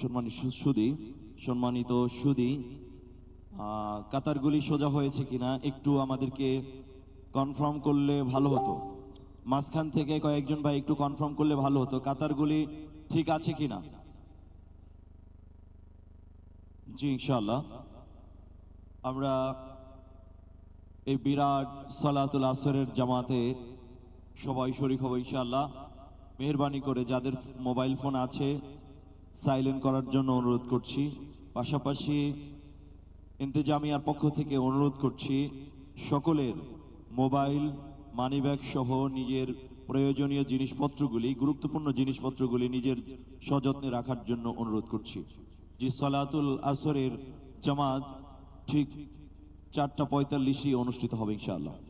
সম্মানিত সুদি সম্মানিত সুদি কাতারগুলি সোজা হয়েছে কিনা একটু আমাদেরকে কনফার্ম করলে ভালো হতো। মাঝখান থেকে কয়েকজন ভাই একটু কনফার্ম করলে ভালো হতো, কাতারগুলি ঠিক আছে কিনা? জি, ইনশাআল্লাহ। আমরা এই বিরাট সালাতুল আসরের জামাতে সবাই শরিক হব ইনশাআল্লাহ। মেহরবানি করে যাদের মোবাইল ফোন আছে সাইলেন্ট করার জন্য অনুরোধ করছি। পাশাপাশি ইন্তেজামিয়ার পক্ষ থেকে অনুরোধ করছি, সকলের মোবাইল, মানিব্যাগ সহ নিজের প্রয়োজনীয় জিনিসপত্রগুলি, গুরুত্বপূর্ণ জিনিসপত্রগুলি নিজের সযত্নে রাখার জন্য অনুরোধ করছি। যে সালাতুল আসরের জামাত ঠিক চারটা পঁয়তাল্লিশই অনুষ্ঠিত হবে ইনশাআল্লাহ।